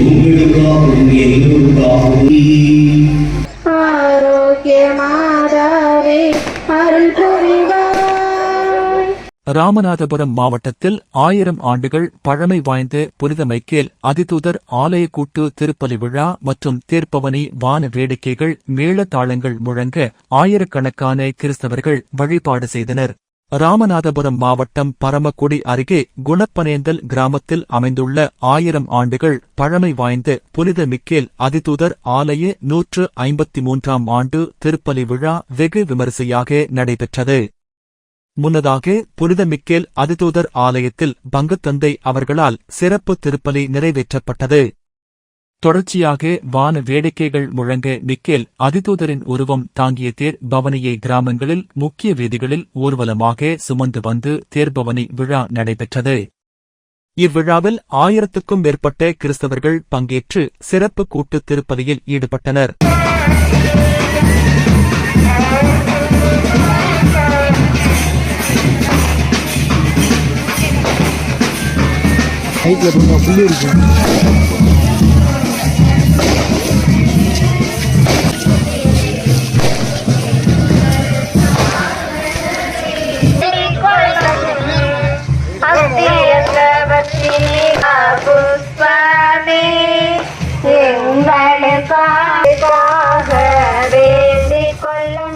உங்களுக்காகவும் எங்களுக்காகவும் ஆரோக்கிய மாதாவே அருள் புரிவா ராமநாதபுரம் மாவட்டத்தில் ஆயிரம் ஆண்டுகள் பழமை வாய்ந்த புனித மைக்கேல் அதிதூதர் ஆலய கூட்டு திருப்பலி விழா மற்றும் தேர்ப்பவனி வான வேடிக்கைகள் மேளதாளங்கள் முழங்க ஆயிரக்கணக்கான கிறிஸ்தவர்கள் வழிபாடு செய்தனர். ராமநாதபுரம் மாவட்டம் பரமக்குடி அருகே குணப்பனேந்தல் கிராமத்தில் அமைந்துள்ள ஆயிரம் ஆண்டுகள் பழமை வாய்ந்த புனித மிக்கேல் அதிதூதர் ஆலய நூற்று ஐம்பத்தி மூன்றாம் ஆண்டு திருப்பலி விழா வெகு விமரிசையாக நடைபெற்றது. முன்னதாக புனித மிக்கேல் அதிதூதர் ஆலயத்தில் பங்குத்தந்தை அவர்களால் சிறப்பு திருப்பலி நிறைவேற்றப்பட்டது. தொடர்ச்சியாக வான வேடிக்கைகள் முழங்க மிக்கேல் அதிதூதரின் உருவம் தாங்கிய தேர் பவனியை கிராமங்களில் முக்கிய வீதிகளில் ஊர்வலமாக சுமந்து வந்து தேர்பவனி விழா நடைபெற்றது. இவ்விழாவில் ஆயிரத்துக்கும் மேற்பட்ட கிறிஸ்தவர்கள் பங்கேற்று சிறப்பு கூட்டு திருப்பதியில் ஈடுபட்டனர். Hediye bunu yapılıyor yani. Hadi yazma bakayım